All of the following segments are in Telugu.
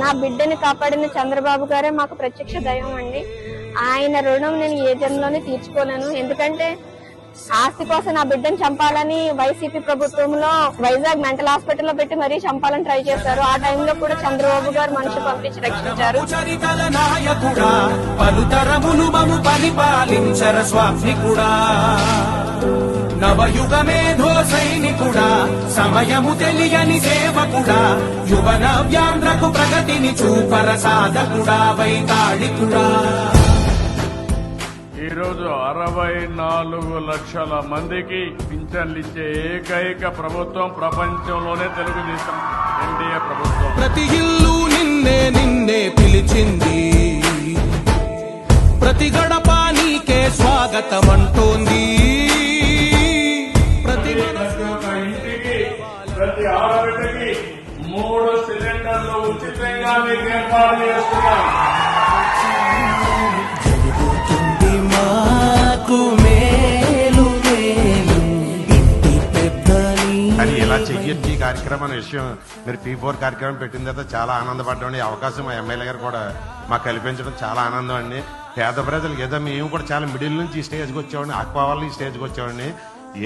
నా బిడ్డని కాపాడిన చంద్రబాబు గారే మాకు ప్రత్యక్ష దైవం అండి. ఆయన రుణం నేను ఏ జన్మలోనే తీర్చుకోలేను. ఎందుకంటే ఆస్తి కోసం నా బిడ్డను చంపాలని వైసీపీ ప్రభుత్వంలో వైజాగ్ మెంటల్ హాస్పిటల్లో పెట్టి మరీ చంపాలని ట్రై చేశారు. ఆ టైంలో కూడా చంద్రబాబు గారు మనిషి పంపించి రక్షించారు. చరితల నాయకుడా సైనికుడా సమయము తెలియని సేవకుడా యువన వ్యాంధ్రకు ప్రగతిని చూపర సాధకుడా వైతాళికుడా. ఈరోజు అరవై నాలుగు లక్షల మందికి పింఛన్లు ఇచ్చే ఏకైక ప్రభుత్వం ప్రపంచంలోనే తెలుగుదేశం ఎన్డీఏ ప్రభుత్వం. ప్రతి ఇల్లు నిన్నే నిన్నే పిలిచింది. ప్రతి గడప నీకే స్వాగతం అంటోంది ప్రతి ఇంటికి ప్రతి ఆడబిడ్డకి మూడు సిలిండర్లు ఉచితంగా మీకు ఏర్పాటు చేస్తున్నాం. కానీ ఇలా చెయ్యొచ్చు ఈ కార్యక్రమం అనే విషయం మీరు పీ ఫోర్ కార్యక్రమం పెట్టిన తర్వాత చాలా ఆనందపడ్డాం ఈ అవకాశం మా ఎమ్మెల్యే గారు కూడా మాకు కల్పించడం చాలా ఆనందం అండి. పేద ప్రజలు ఏదో మేము కూడా చాలా మిడిల్ నుంచి ఈ స్టేజ్కి వచ్చామండి ఆక్వావాలి ఈ స్టేజ్కి వచ్చామండి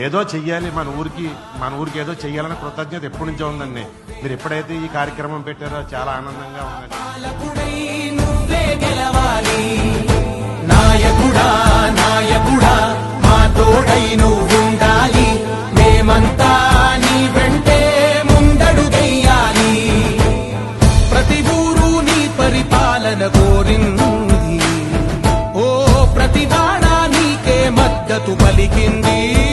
ఏదో చెయ్యాలి మన ఊరికి మన ఊరికి ఏదో చెయ్యాలనే కృతజ్ఞత ఎప్పటి నుంచో ఉందండి. మీరు ఎప్పుడైతే ఈ కార్యక్రమం పెట్టారో చాలా ఆనందంగా ఉందండి. నువ్వే నాయకుడా నాయకుడా మా తోడై మద్దతు పలికింది.